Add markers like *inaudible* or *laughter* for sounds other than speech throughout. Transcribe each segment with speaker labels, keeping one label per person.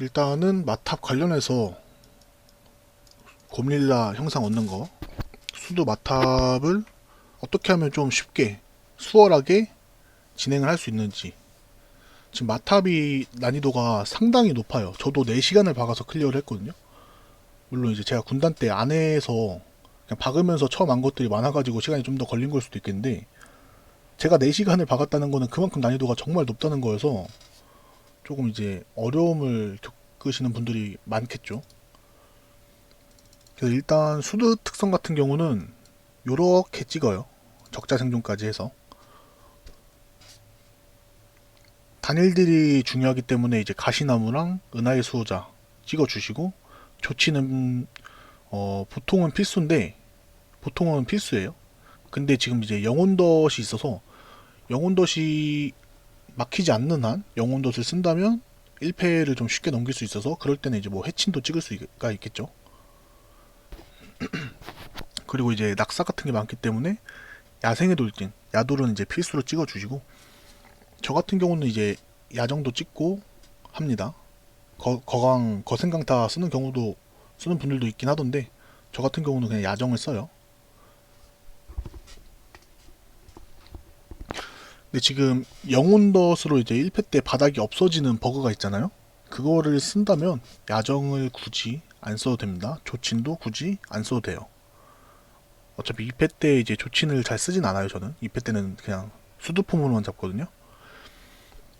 Speaker 1: 일단은 마탑 관련해서 곰릴라 형상 얻는 거. 수도 마탑을 어떻게 하면 좀 쉽게 수월하게 진행을 할 수 있는지. 지금 마탑이 난이도가 상당히 높아요. 저도 4시간을 박아서 클리어를 했거든요. 물론 이제 제가 군단 때 안에서 그냥 박으면서 처음 한 것들이 많아가지고 시간이 좀 더 걸린 걸 수도 있겠는데 제가 4시간을 박았다는 거는 그만큼 난이도가 정말 높다는 거여서 조금 이제 어려움을 겪으시는 분들이 많겠죠. 그래서 일단 수드 특성 같은 경우는 요렇게 찍어요. 적자 생존까지 해서. 단일들이 중요하기 때문에 이제 가시나무랑 은하의 수호자 찍어주시고 조치는 어, 보통은 필수인데 보통은 필수예요. 근데 지금 이제 영혼덫이 있어서 영혼덫이 막히지 않는 한 영혼덫을 쓴다면 1패를 좀 쉽게 넘길 수 있어서 그럴 때는 이제 뭐 해친도 찍을 수가 있겠죠. *clears throat* 그리고 이제 낙사 같은 게 많기 때문에 야생의 돌진, 야돌은 이제 필수로 찍어 주시고 저 같은 경우는 이제 야정도 찍고 합니다. 거, 거강, 거센강타 쓰는 경우도 쓰는 분들도 있긴 하던데 저 같은 경우는 그냥 야정을 써요. 근데 지금 영혼덫으로 이제 1패 때 바닥이 없어지는 버그가 있잖아요. 그거를 쓴다면 야정을 굳이 안 써도 됩니다. 조친도 굳이 안 써도 돼요. 어차피 2패 때 이제 조친을 잘 쓰진 않아요, 저는. 2패 때는 그냥 수두폼으로만 잡거든요.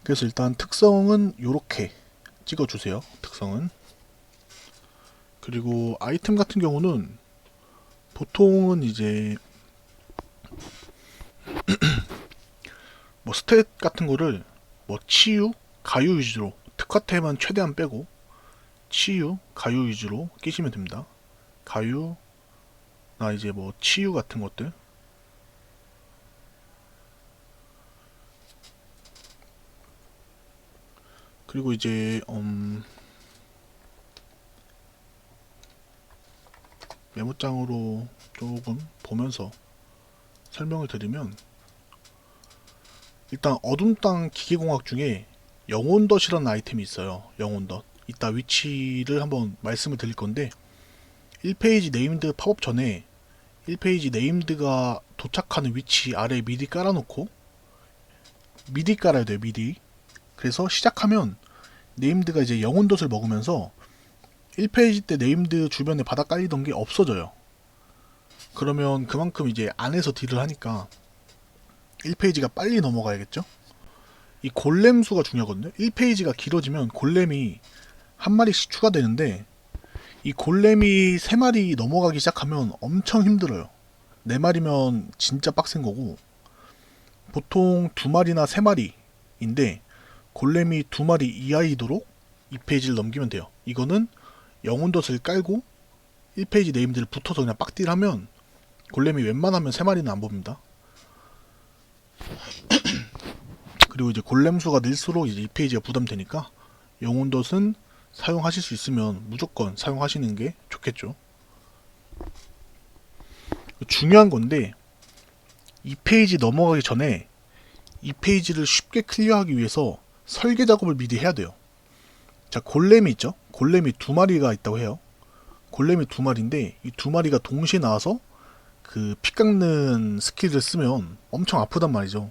Speaker 1: 그래서 일단 특성은 요렇게 찍어주세요. 특성은. 그리고 아이템 같은 경우는 보통은 이제 *clears throat* 뭐 스탯 같은 거를 뭐 치유, 가유 위주로 특화템은 최대한 빼고 치유, 가유 위주로 끼시면 됩니다. 가유, 나 이제 뭐 치유 같은 것들 그리고 이제 음 메모장으로 조금 보면서 설명을 드리면 일단 어둠 땅 기계공학 중에 영혼덫이라는 아이템이 있어요. 영혼덫. 이따 위치를 한번 말씀을 드릴 건데 1페이지 네임드 팝업 전에 1페이지 네임드가 도착하는 위치 아래 미리 깔아놓고 미리 깔아야 돼요. 미리. 그래서 시작하면 네임드가 이제 영혼덫을 먹으면서 1페이지 때 네임드 주변에 바닥 깔리던 게 없어져요. 그러면 그만큼 이제 안에서 딜을 하니까 1페이지가 빨리 넘어가야겠죠? 이 골렘 수가 중요하거든요. 1페이지가 길어지면 골렘이 한 마리씩 추가되는데 이 골렘이 세 마리 넘어가기 시작하면 엄청 힘들어요. 네 마리면 진짜 빡센 거고 보통 두 마리나 세 마리인데 골렘이 두 마리 이하이도록 2페이지를 넘기면 돼요. 이거는 영혼덫을 깔고 1페이지 네임들을 붙어서 그냥 빡딜하면 골렘이 웬만하면 세 마리는 안 봅니다. *clears throat* 그리고 이제 골렘 수가 늘수록 이제 이 페이지가 부담되니까 영혼덫은 사용하실 수 있으면 무조건 사용하시는 게 좋겠죠. 중요한 건데 이 페이지 넘어가기 전에 이 페이지를 쉽게 클리어하기 위해서 설계 작업을 미리 해야 돼요. 자, 골렘이 있죠? 골렘이 두 마리가 있다고 해요. 골렘이 두 마리인데 이 두 마리가 동시에 나와서 그 피 깎는 스킬을 쓰면 엄청 아프단 말이죠.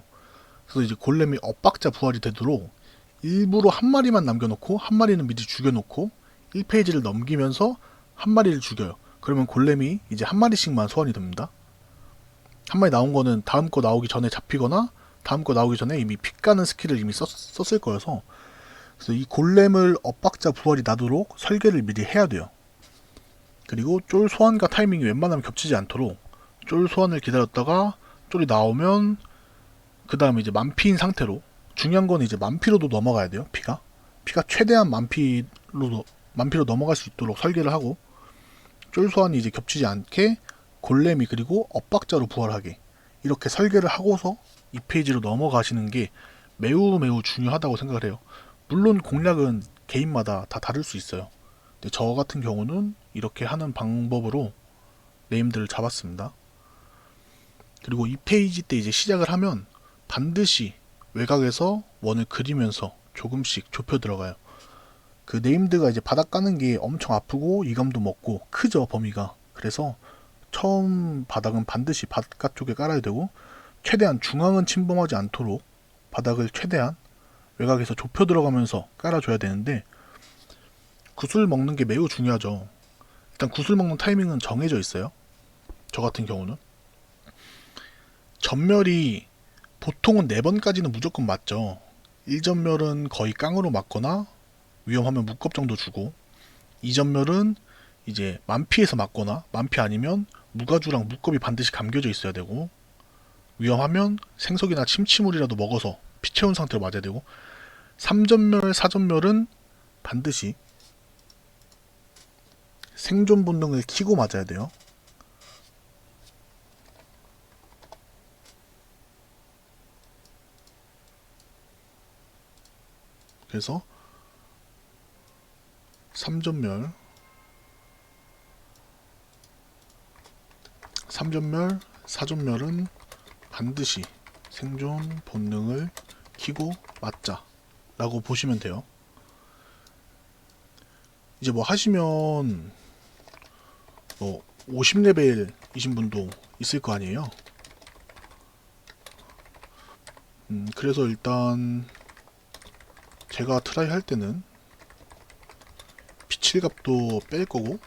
Speaker 1: 그래서 이제 골렘이 엇박자 부활이 되도록 일부러 한 마리만 남겨놓고 한 마리는 미리 죽여놓고 1페이지를 넘기면서 한 마리를 죽여요. 그러면 골렘이 이제 한 마리씩만 소환이 됩니다. 한 마리 나온 거는 다음 거 나오기 전에 잡히거나 다음 거 나오기 전에 이미 피 까는 스킬을 이미 썼, 썼을 거여서 그래서 이 골렘을 엇박자 부활이 나도록 설계를 미리 해야 돼요. 그리고 쫄 소환과 타이밍이 웬만하면 겹치지 않도록 쫄 소환을 기다렸다가 쫄이 나오면 그 다음에 이제 만피인 상태로 중요한 건 이제 만피로도 넘어가야 돼요 피가. 피가 최대한 만피로 만피로 넘어갈 수 있도록 설계를 하고 쫄 소환이 이제 겹치지 않게 골렘이 그리고 엇박자로 부활하게 이렇게 설계를 하고서 이 페이지로 넘어가시는 게 매우 매우 중요하다고 생각을 해요. 물론 공략은 개인마다 다 다를 수 있어요. 근데 저 같은 경우는 이렇게 하는 방법으로 네임들을 잡았습니다 그리고 이 페이지 때 이제 시작을 하면 반드시 외곽에서 원을 그리면서 조금씩 좁혀 들어가요. 그 네임드가 이제 바닥 까는 게 엄청 아프고 이감도 먹고 크죠 범위가. 그래서 처음 바닥은 반드시 바깥쪽에 깔아야 되고 최대한 중앙은 침범하지 않도록 바닥을 최대한 외곽에서 좁혀 들어가면서 깔아줘야 되는데 구슬 먹는 게 매우 중요하죠. 일단 구슬 먹는 타이밍은 정해져 있어요. 저 같은 경우는 전멸이 보통은 4번까지는 무조건 맞죠 1전멸은 거의 깡으로 맞거나 위험하면 묶업 정도 주고 2전멸은 이제 만피에서 맞거나 만피 아니면 무가주랑 묶업이 반드시 감겨져 있어야 되고 위험하면 생석이나 침치물이라도 먹어서 피 채운 상태로 맞아야 되고 3전멸, 4전멸은 반드시 생존 본능을 키고 맞아야 돼요. 그래서 3전멸 3전멸, 4전멸은 반드시 생존 본능을 키고 맞자 라고 보시면 돼요. 이제 뭐 하시면 뭐 50레벨이신 분도 있을 거 아니에요. 음, 그래서 일단 제가 트라이 할 때는 피칠값도 뺄 거고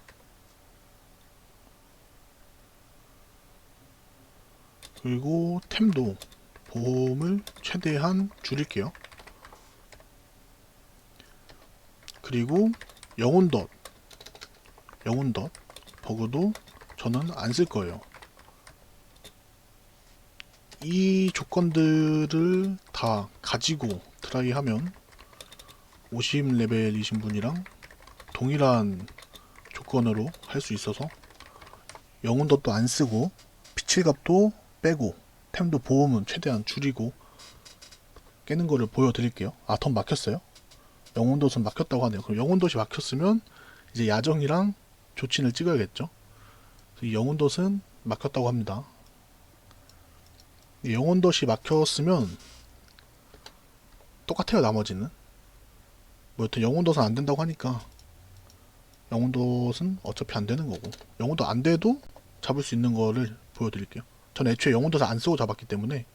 Speaker 1: 그리고 템도 보험을 최대한 줄일게요. 그리고 영혼덧 영혼덧 버그도 저는 안 쓸 거예요. 이 조건들을 다 가지고 트라이 하면 50레벨이신 분이랑 동일한 조건으로 할 수 있어서 영혼덧도 안 쓰고 피칠값도 빼고 템도 보험은 최대한 줄이고 깨는 거를 보여드릴게요. 아, 턴 막혔어요? 영혼덧은 막혔다고 하네요. 그럼 영혼덧이 막혔으면 이제 야정이랑 조친을 찍어야겠죠. 이 영혼덧은 막혔다고 합니다. 이 영혼덧이 막혔으면 똑같아요. 나머지는. 뭐 여튼 영혼덧은 안 된다고 하니까. 영혼덧은 어차피 안 되는 거고. 영혼덧 안 돼도 잡을 수 있는 거를 보여드릴게요. 전 애초에 영혼도사 안 쓰고 잡았기 때문에.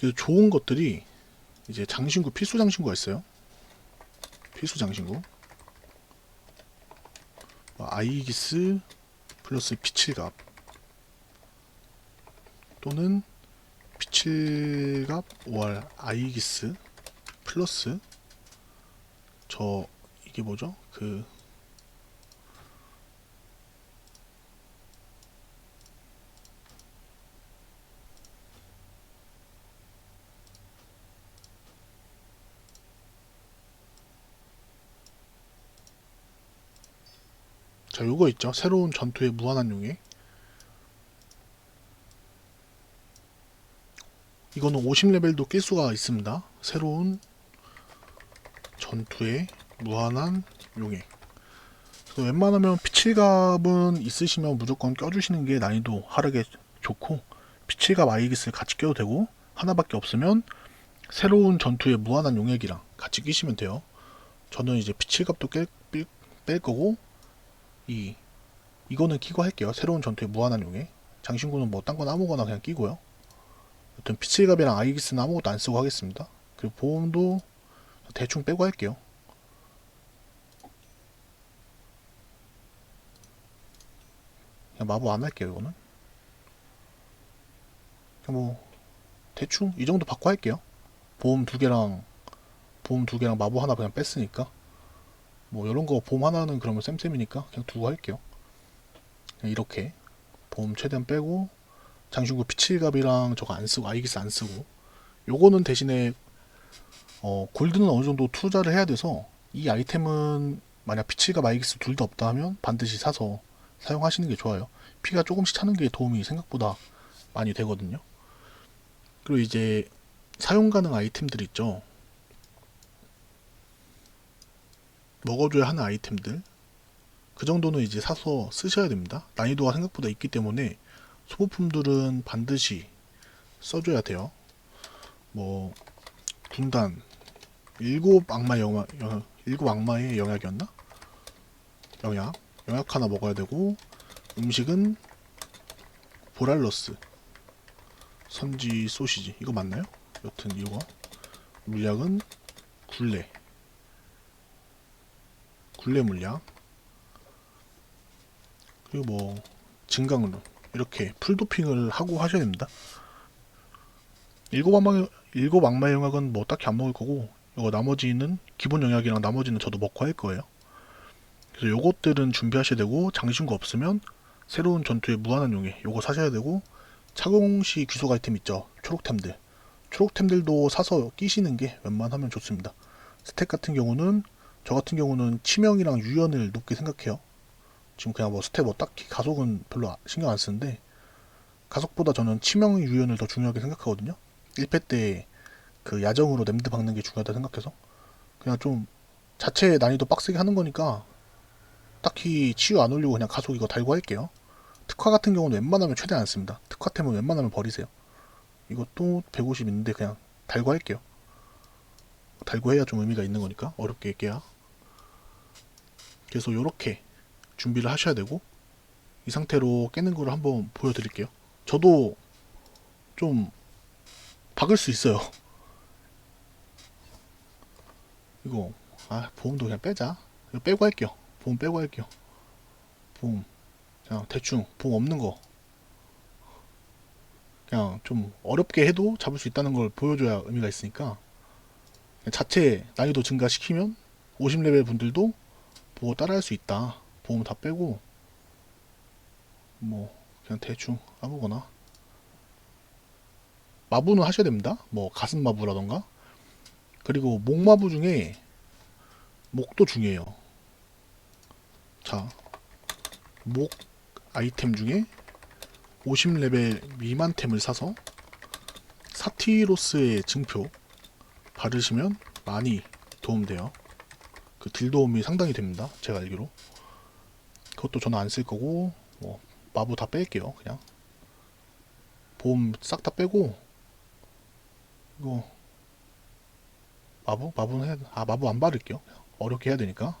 Speaker 1: 그 좋은 것들이 이제 장신구 필수 장신구가 있어요. 필수 장신구. 뭐 아이기스 플러스 피칠갑. 또는 피칠갑 5할 아이기스 플러스 저 이게 뭐죠? 그 자, 요거 있죠. 새로운 전투의 무한한 용의. 이거는 50레벨도 낄 수가 있습니다. 새로운 전투의 무한한. 그래서 웬만하면 피칠갑은 있으시면 무조건 껴주시는 게 난이도 하락에 좋고 피칠갑 아이기스를 같이 껴도 되고 하나밖에 없으면 새로운 전투의 무한한 용액이랑 같이 끼시면 돼요. 저는 이제 피칠갑도 깰, 뺄, 뺄 거고 이 이거는 끼고 할게요. 새로운 전투의 무한한 용에 장신구는 뭐 딴 건 아무거나 그냥 끼고요. 여튼 피칠갑이랑 아이기스는 아무것도 안 쓰고 하겠습니다. 그리고 보험도 대충 빼고 할게요. 그냥 마법 안 할게요. 이거는 그냥 뭐 대충 이 정도 받고 할게요. 보험 두 개랑 보험 두 개랑 마법 하나 그냥 뺐으니까 뭐 이런 거 보험 하나는 그러면 쌤쌤이니까 그냥 두고 할게요. 그냥 이렇게 보험 최대한 빼고 장신구 피칠갑이랑 저거 안 쓰고 아이기스 안 쓰고 요거는 대신에 어 골드는 어느 정도 투자를 해야 돼서 이 아이템은 만약 피칠갑 아이기스 둘 다 없다 하면 반드시 사서 사용하시는 게 좋아요. 피가 조금씩 차는 게 도움이 생각보다 많이 되거든요. 그리고 이제 사용 가능 아이템들 있죠. 먹어줘야 하는 아이템들 그 정도는 이제 사서 쓰셔야 됩니다. 난이도가 생각보다 있기 때문에 소모품들은 반드시 써줘야 돼요. 뭐 군단 일곱 악마 영화 영, 일곱 악마의 영약이었나? 영약 영약 하나 먹어야 되고 음식은 보랄러스. 선지 소시지. 이거 맞나요? 여튼 이거. 물약은 굴레. 굴레 물약. 그리고 뭐 증강으로. 이렇게 풀 도핑을 하고 하셔야 됩니다. 일곱 악마 일곱 악마 영약은 뭐 딱히 안 먹을 거고 이거 나머지는 기본 영약이랑 나머지는 저도 먹고 할 거예요. 그래서 요것들은 준비하셔야 되고 장신구 없으면 새로운 전투의 무한한 용해 요거 사셔야 되고 착용시 귀속 아이템 있죠 초록템들 초록템들도 사서 끼시는 게 웬만하면 좋습니다. 스택 같은 경우는 저 같은 경우는 치명이랑 유연을 높게 생각해요. 지금 그냥 뭐 스텝 뭐 딱히 가속은 별로 아- 신경 안 쓰는데 가속보다 저는 치명 유연을 더 중요하게 생각하거든요. 1패 때 그 야정으로 냄드 박는 게 중요하다 생각해서 그냥 좀 자체 난이도 빡세게 하는 거니까 딱히 치유 안 올리고 그냥 가속 이거 달고 할게요. 특화 같은 경우는 웬만하면 최대한 안 씁니다. 특화템은 웬만하면 버리세요. 이것도 150 있는데 그냥 달고 할게요. 달고 해야 좀 의미가 있는 거니까 어렵게 깨야. 그래서 요렇게 준비를 하셔야 되고 이 상태로 깨는 거를 한번 보여드릴게요. 저도 좀 박을 수 있어요. 이거 아 보험도 그냥 빼자. 이거 빼고 할게요. 보험 빼고 할게요. 보험 그냥 대충 보험 없는 거 그냥 좀 어렵게 해도 잡을 수 있다는 걸 보여줘야 의미가 있으니까 자체 난이도 증가시키면 50레벨 분들도 보고 따라할 수 있다. 보험 다 빼고 뭐 그냥 대충 아무거나 마부는 하셔야 됩니다. 뭐 가슴 마부라던가 그리고 목 마부 중에 목도 중요해요. 자, 목 아이템 중에 50레벨 미만템을 사서 사티로스의 증표 바르시면 많이 도움돼요. 그 딜 도움이 상당히 됩니다. 제가 알기로. 그것도 저는 안 쓸 거고 뭐 마부 다 뺄게요. 그냥 보험 싹 다 빼고 이거 마부 마부는 해야 아 마부 안 바를게요. 어렵게 해야 되니까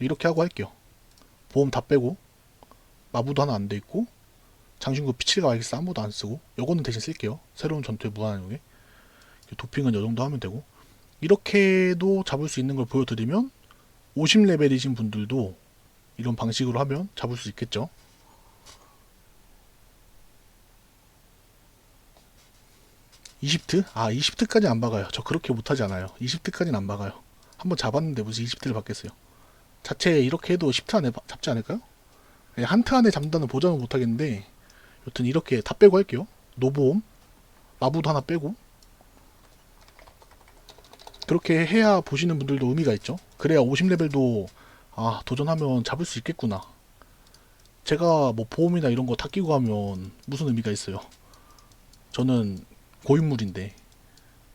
Speaker 1: 이렇게 하고 할게요. 보험 다 빼고 마부도 하나 안 돼 있고 장신구 피칠가 알겠어 아무도 안 쓰고 요거는 대신 쓸게요. 새로운 전투의 무한용에 도핑은 요 정도 하면 되고 이렇게도 잡을 수 있는 걸 보여드리면 50레벨이신 분들도 이런 방식으로 하면 잡을 수 있겠죠. 이집트? 아 이집트까지 안 박아요. 저 그렇게 못하지 않아요. 이집트까지는 안 박아요. 한번 잡았는데 무슨 이집트를 받겠어요. 자체 이렇게 해도 10트 안에 바- 잡지 않을까요? 그냥 한트 안에 잡는다는 보장은 못하겠는데 여튼 이렇게 다 빼고 할게요. 노보험 마부도 하나 빼고 그렇게 해야 보시는 분들도 의미가 있죠. 그래야 50레벨도 아 도전하면 잡을 수 있겠구나. 제가 뭐 보험이나 이런 거 다 끼고 하면 무슨 의미가 있어요. 저는 고인물인데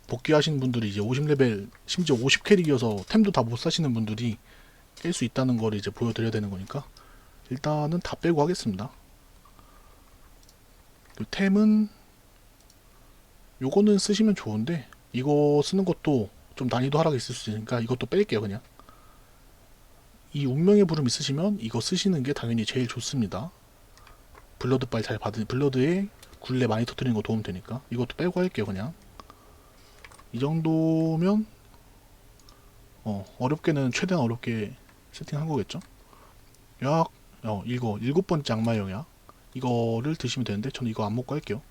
Speaker 1: 복귀하신 분들이 이제 50레벨 심지어 50캐릭이어서 템도 다 못 사시는 분들이 깰 수 있다는 걸 이제 보여드려야 되는 거니까 일단은 다 빼고 하겠습니다. 그 템은 요거는 쓰시면 좋은데 이거 쓰는 것도 좀 난이도 하락이 있을 수 있으니까 이것도 뺄게요 그냥 이 운명의 부름 있으시면 이거 쓰시는 게 당연히 제일 좋습니다 블러드빨 잘 받은 블러드에 굴레 많이 터뜨리는 거 도움 되니까. 이것도 빼고 할게요 그냥. 이 정도면 어 어렵게는 최대한 어렵게 세팅한 거겠죠? 약 어, 이거 일곱 번째 악마 영약. 이거를 드시면 되는데 저는 이거 안 먹고 할게요.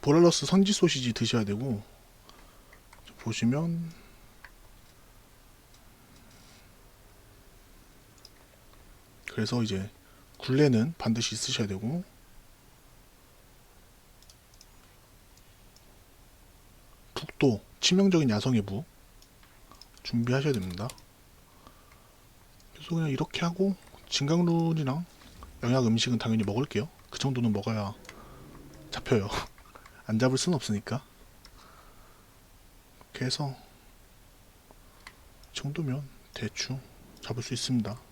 Speaker 1: 보랄러스 선지 소시지 드셔야 되고 보시면 그래서 이제 굴레는 반드시 쓰셔야 되고 북도 치명적인 야성의 부 준비하셔야 됩니다. 그래서 그냥 이렇게 하고 진강룬이랑 영약 음식은 당연히 먹을게요. 그 정도는 먹어야 잡혀요. *laughs* 안 잡을 순 없으니까. 이렇게 해서 이 정도면 대충 잡을 수 있습니다.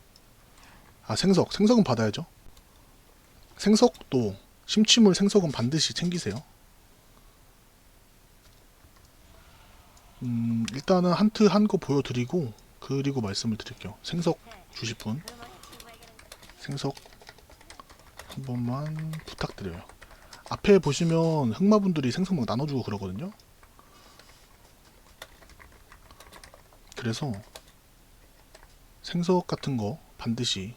Speaker 1: 아 생석, 생석은 받아야죠. 생석도 심취물 생석은 반드시 챙기세요. 음, 일단은 한트 한 거 보여드리고 그리고 말씀을 드릴게요. 생석 주실 분 생석 한 번만 부탁드려요. 앞에 보시면 흑마분들이 생석 막 나눠주고 그러거든요. 그래서 생석 같은 거 반드시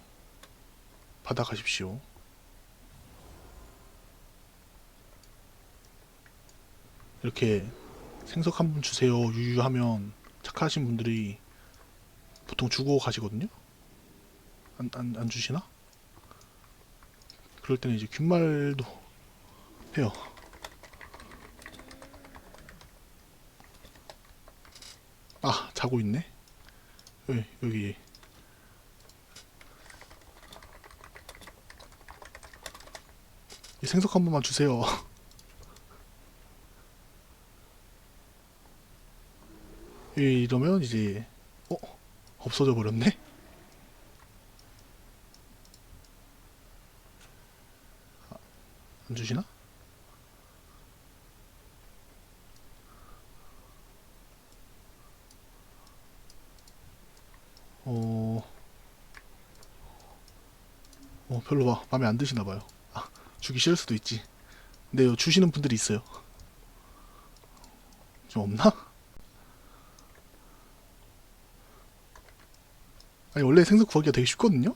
Speaker 1: 받아가십시오. 이렇게 생석 한 분 주세요 유유하면 착하신 분들이 보통 주고 가시거든요. 안, 안, 안 주시나? 그럴 때는 이제 귓말도 해요. 아, 자고 있네? 여기, 여기. 생석 한 번만 주세요. *laughs* 이- 이러면 이제, 어? 없어져 버렸네? 아, 안 주시나? 어, 어, 별로 마, 마음에 안 드시나 봐요. 아, 주기 싫을 수도 있지. 근데 요 주시는 분들이 있어요. 좀 없나? 아니 원래 생선 구하기가 되게 쉽거든요.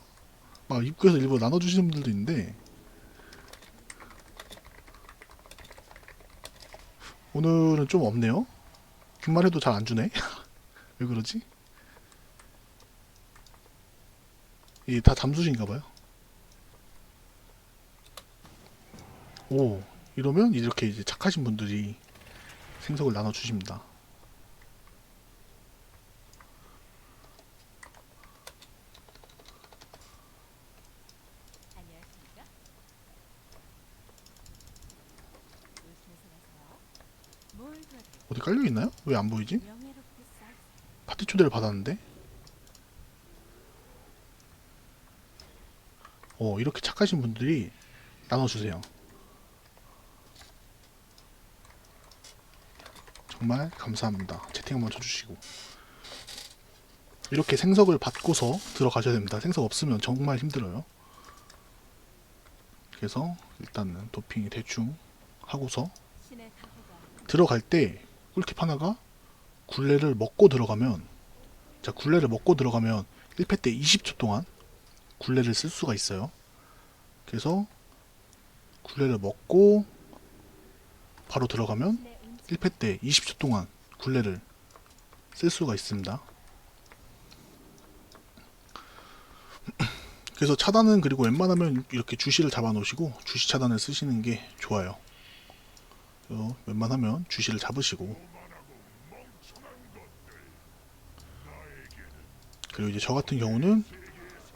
Speaker 1: 막 입구에서 일부러 나눠주시는 분들도 있는데 오늘은 좀 없네요. 귓말해도 잘 안 주네. *laughs* 왜 그러지? 이게 다 잠수신가 봐요. 오, 이러면 이렇게 이제 착하신 분들이 생석을 나눠 주십니다. 어디 깔려 있나요? 왜 안 보이지? 파티 초대를 받았는데. 어, 이렇게 착하신 분들이 나눠주세요. 정말 감사합니다. 채팅 한번 쳐주시고. 이렇게 생석을 받고서 들어가셔야 됩니다. 생석 없으면 정말 힘들어요. 그래서 일단은 도핑이 대충 하고서 들어갈 때 꿀팁 하나가 굴레를 먹고 들어가면 자 굴레를 먹고 들어가면 1패 때 20초 동안 굴레를 쓸 수가 있어요. 그래서 굴레를 먹고 바로 들어가면 1패 때 20초 동안 굴레를 쓸 수가 있습니다. *clears throat* 그래서 차단은 그리고 웬만하면 이렇게 주시를 잡아 놓으시고 주시 차단을 쓰시는 게 좋아요. 웬만하면 주시를 잡으시고 그리고 이제 저 같은 경우는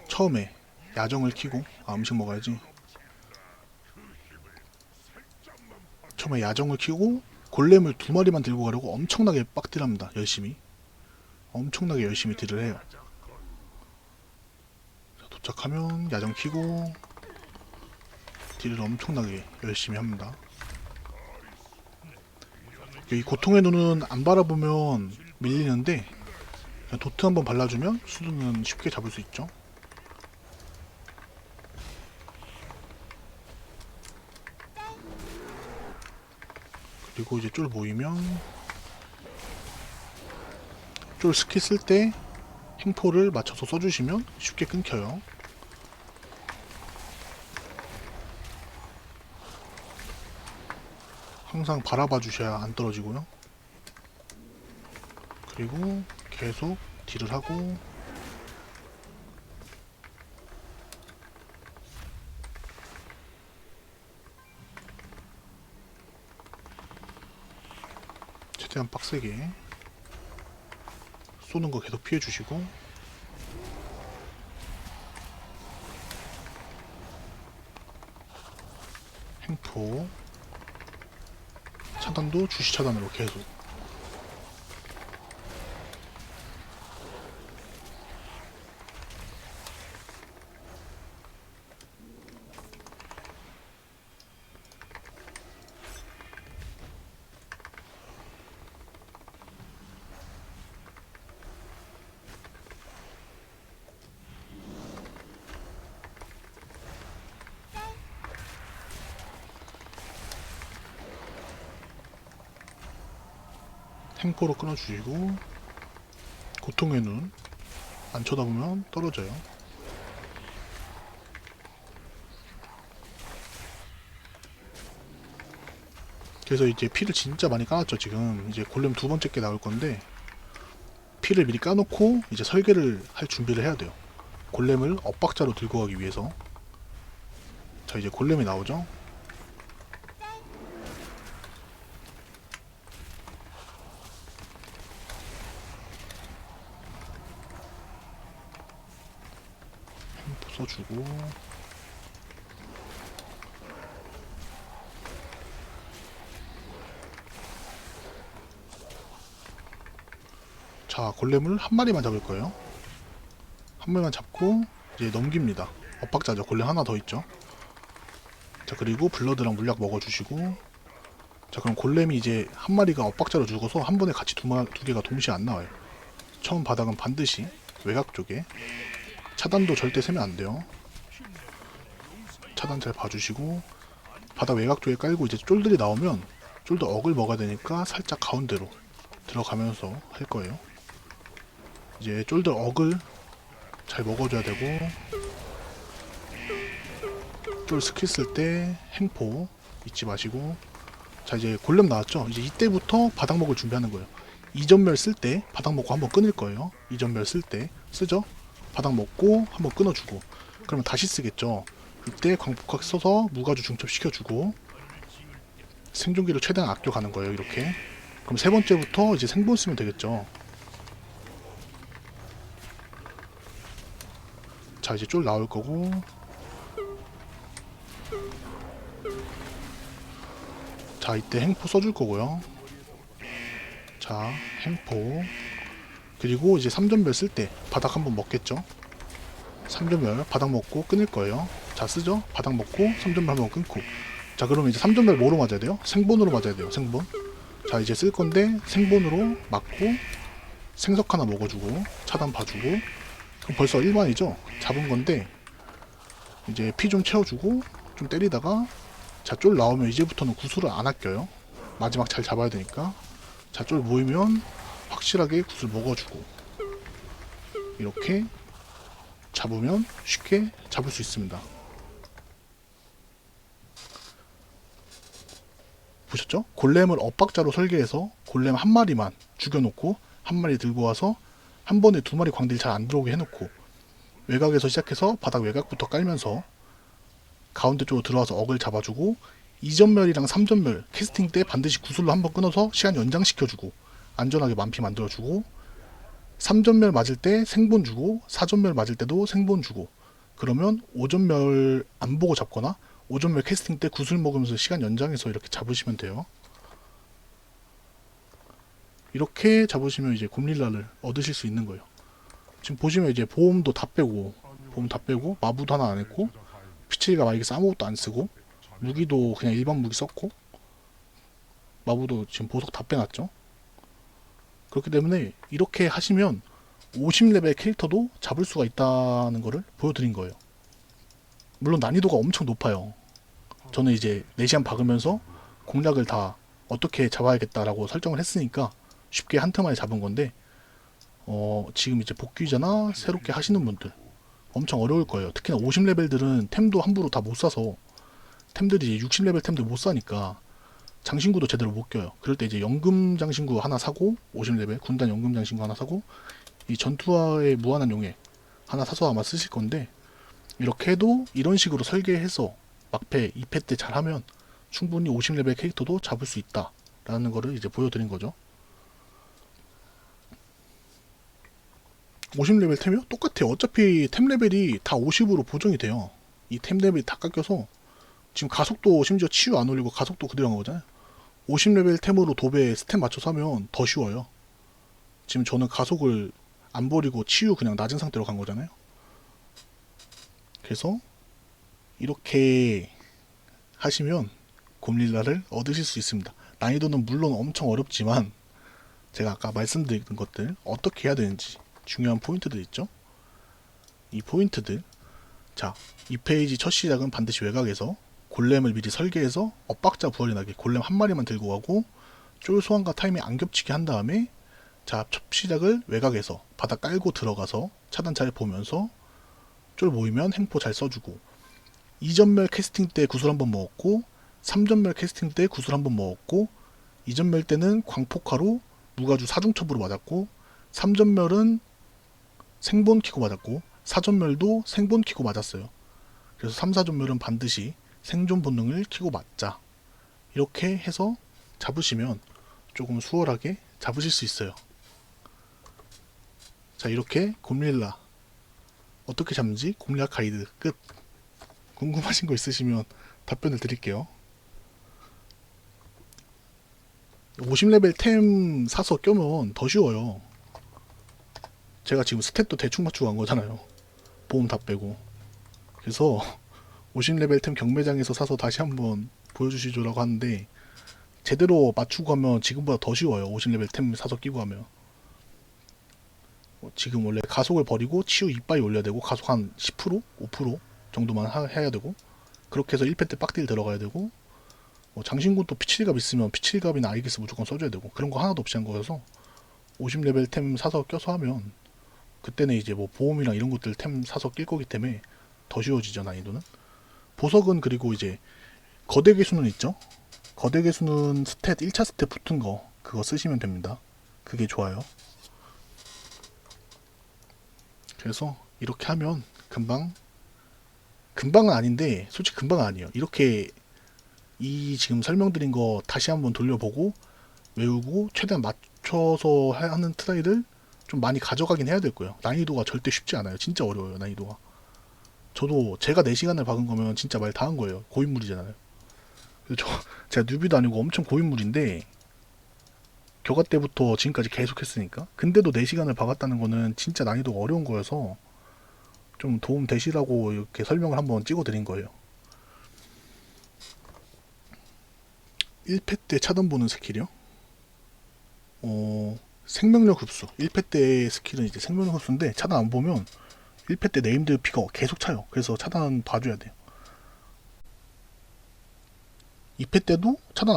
Speaker 1: 처음에 야정을 키고 아 음식 먹어야지 처음에 야정을 키고 골렘을 두 마리만 들고 가려고 엄청나게 빡딜합니다 열심히. 엄청나게 열심히 딜을 해요. 자, 도착하면 야정 키고 딜을 엄청나게 열심히 합니다. 이 고통의 눈은 안 바라보면 밀리는데 도트 한번 발라주면 수두는 쉽게 잡을 수 있죠. 그리고 이제 쫄 모이면 쫄 스킬 쓸 때 행포를 맞춰서 써주시면 쉽게 끊겨요. 항상 바라봐 주셔야 안 떨어지고요. 그리고 계속 딜을 하고 최대한 빡세게. 쏘는 거 계속 피해 주시고. 행포. 차단도 주시 차단으로 계속 탱포로 끊어주시고 고통의 눈 안 쳐다보면 떨어져요. 그래서 이제 피를 진짜 많이 까놨죠 지금. 이제 골렘 두 번째 게 나올 건데 피를 미리 까놓고 이제 설계를 할 준비를 해야 돼요. 골렘을 엇박자로 들고 가기 위해서. 자 이제 골렘이 나오죠 써주고. 자 골렘을 한 마리만 잡을 거예요. 한 마리만 잡고 이제 넘깁니다. 엇박자죠. 골렘 하나 더 있죠. 자 그리고 블러드랑 물약 먹어주시고. 자 그럼 골렘이 이제 한 마리가 엇박자로 죽어서 한 번에 같이 두, 마, 두 개가 동시에 안 나와요. 처음 바닥은 반드시 외곽 쪽에 차단도 절대 세면 안 돼요. 차단 잘 봐주시고 바닥 외곽 쪽에 깔고 이제 쫄들이 나오면 쫄도 억을 먹어야 되니까 살짝 가운데로 들어가면서 할 거예요. 이제 쫄들 억을 잘 먹어줘야 되고 쫄 스킬 쓸 때 행포 잊지 마시고. 자 이제 골렘 나왔죠? 이제 이때부터 바닥 먹을 준비하는 거예요. 이전멸 쓸 때 바닥 먹고 한번 끊을 거예요. 이전멸 쓸 때. 쓰죠 바닥 먹고 한번 끊어주고 그러면 다시 쓰겠죠. 이때 광폭학 써서 무가주 중첩시켜주고 생존기를 최대한 아껴가는 거예요 이렇게. 그럼 세 번째부터 이제 생본 쓰면 되겠죠. 자 이제 쫄 나올 거고. 자 이때 행포 써줄 거고요. 자 행포 그리고 이제 3전멸 쓸때 바닥 한번 먹겠죠? 3전멸 바닥 먹고 끊을 거예요. 자 쓰죠? 바닥 먹고 3전멸 한번 끊고. 자 그러면 이제 3전멸 뭐로 맞아야 돼요? 생본으로 맞아야 돼요 생본. 자 이제 쓸 건데 생본으로 맞고 생석 하나 먹어주고 차단 봐주고. 그럼 벌써 일반이죠? 잡은 건데 이제 피 좀 채워주고 좀 때리다가 자 쫄 나오면 이제부터는 구슬을 안 아껴요. 마지막 잘 잡아야 되니까. 자 쫄 모이면 확실하게 구슬 먹어주고 이렇게 잡으면 쉽게 잡을 수 있습니다 보셨죠? 골렘을 엇박자로 설계해서 골렘 한 마리만 죽여놓고 한 마리 들고 와서 한 번에 두 마리 광딜 잘 안 들어오게 해놓고 외곽에서 시작해서 바닥 외곽부터 깔면서 가운데 쪽으로 들어와서 억을 잡아주고 2전멸이랑 3전멸 캐스팅 때 반드시 구슬로 한 번 끊어서 시간 연장시켜주고 안전하게 만피 만들어주고 3전멸 맞을 때 생본 주고 4전멸 맞을 때도 생본 주고 그러면 5전멸 안 보고 잡거나 5전멸 캐스팅 때 구슬 먹으면서 시간 연장해서 이렇게 잡으시면 돼요. 이렇게 잡으시면 이제 곰릴라를 얻으실 수 있는 거예요. 지금 보시면 이제 보험도 다 빼고 보험 다 빼고 마부도 하나 안 했고 피치가 만약에 아무것도 안 쓰고 무기도 그냥 일반 무기 썼고 마부도 지금 보석 다 빼놨죠 그렇기 때문에 이렇게 하시면 50레벨 캐릭터도 잡을 수가 있다는 거를 보여드린 거예요. 물론 난이도가 엄청 높아요. 저는 이제 4시간 박으면서 공략을 다 어떻게 잡아야겠다라고 설정을 했으니까 쉽게 한 틈만에 잡은 건데 어, 지금 이제 복귀자나 새롭게 하시는 분들. 엄청 어려울 거예요. 특히나 50레벨들은 템도 함부로 다 못 사서 템들이 이제 60레벨 템들 못 사니까 장신구도 제대로 못 껴요. 그럴 때 이제 연금 장신구 하나 사고 50레벨 군단 연금 장신구 하나 사고 이 전투화의 무한한 용액 하나 사서 아마 쓰실 건데 이렇게 해도 이런 식으로 설계해서 막패 2패 때 잘하면 충분히 50레벨 캐릭터도 잡을 수 있다라는 거를 이제 보여드린 거죠. 50레벨 템이요? 똑같아요. 어차피 템 레벨이 다 50으로 보정이 돼요. 이 템 레벨이 다 깎여서 지금 가속도 심지어 치유 안 올리고 가속도 그대로 한 거잖아요. 50레벨 템으로 도배 스텝 맞춰서 하면 더 쉬워요. 지금 저는 가속을 안 버리고 치유 그냥 낮은 상태로 간 거잖아요. 그래서 이렇게 하시면 곰릴라를 얻으실 수 있습니다. 난이도는 물론 엄청 어렵지만 제가 아까 말씀드린 것들 어떻게 해야 되는지 중요한 포인트들 있죠? 이 포인트들 자, 이 페이지 첫 시작은 반드시 외곽에서 골렘을 미리 설계해서 엇박자 부활이 나게 골렘 한 마리만 들고 가고 쫄 소환과 타이밍 안 겹치게 한 다음에 자, 첫 시작을 외곽에서 바닥 깔고 들어가서 차단 잘 보면서 쫄 모이면 행포 잘 써주고 2전멸 캐스팅 때 구슬 한번 먹었고 3전멸 캐스팅 때 구슬 한번 먹었고 2전멸 때는 광폭화로 무가주 사중첩으로 맞았고 3전멸은 생본 키고 맞았고 4전멸도 생본 키고 맞았어요. 그래서 3, 4전멸은 반드시 생존 본능을 키고 맞자. 이렇게 해서 잡으시면 조금 수월하게 잡으실 수 있어요. 자 이렇게 곰릴라 어떻게 잡는지 공략 가이드 끝. 궁금하신 거 있으시면 답변을 드릴게요. 50레벨 템 사서 껴면 더 쉬워요. 제가 지금 스탯도 대충 맞추고 간 거잖아요. 보험 다 빼고. 그래서 50레벨 템 경매장에서 사서 다시 한번 보여주시죠라고 하는데 제대로 맞추고 하면 지금보다 더 쉬워요. 50레벨 템 사서 끼고 하면. 어, 지금 원래 가속을 버리고 치유 이빠이 올려야 되고 가속 한 10% 5% 정도만 하- 해야 되고 그렇게 해서 1패 때 빡딜 들어가야 되고 뭐 장신구 또 피칠갑 있으면 피칠갑이나 아이기스 무조건 써줘야 되고 그런 거 하나도 없이 한 거여서 50레벨 템 사서 껴서 하면 그때는 이제 뭐 보험이랑 이런 것들 템 사서 낄 거기 때문에 더 쉬워지죠 난이도는 보석은 그리고 이제 거대 개수는 있죠? 거대 개수는 스탯 1차 스탯 붙은 거 그거 쓰시면 됩니다. 그게 좋아요. 그래서 이렇게 하면 금방 금방은 아닌데 솔직히 금방은 아니에요. 이렇게 이 지금 설명드린 거 다시 한번 돌려보고 외우고 최대한 맞춰서 하- 하는 트라이를 좀 많이 가져가긴 해야 될 거예요. 난이도가 절대 쉽지 않아요. 진짜 어려워요 난이도가 저도 제가 4시간을 박은 거면 진짜 말 다 한 거예요. 고인물이잖아요. 그래서 저, *laughs* 제가 뉴비도 아니고 엄청 고인물인데 교과 때부터 지금까지 계속 했으니까. 근데도 4시간을 박았다는 거는 진짜 난이도가 어려운 거여서 좀 도움 되시라고 이렇게 설명을 한번 찍어 드린 거예요. 1패 때 차단 보는 스킬이요? 어, 생명력 흡수. 1패 때 스킬은 이제 생명력 흡수인데 차단 안 보면 1패 때 네임드 피가 계속 차요. 그래서 차단 봐줘야 돼요. 2패 때도 차단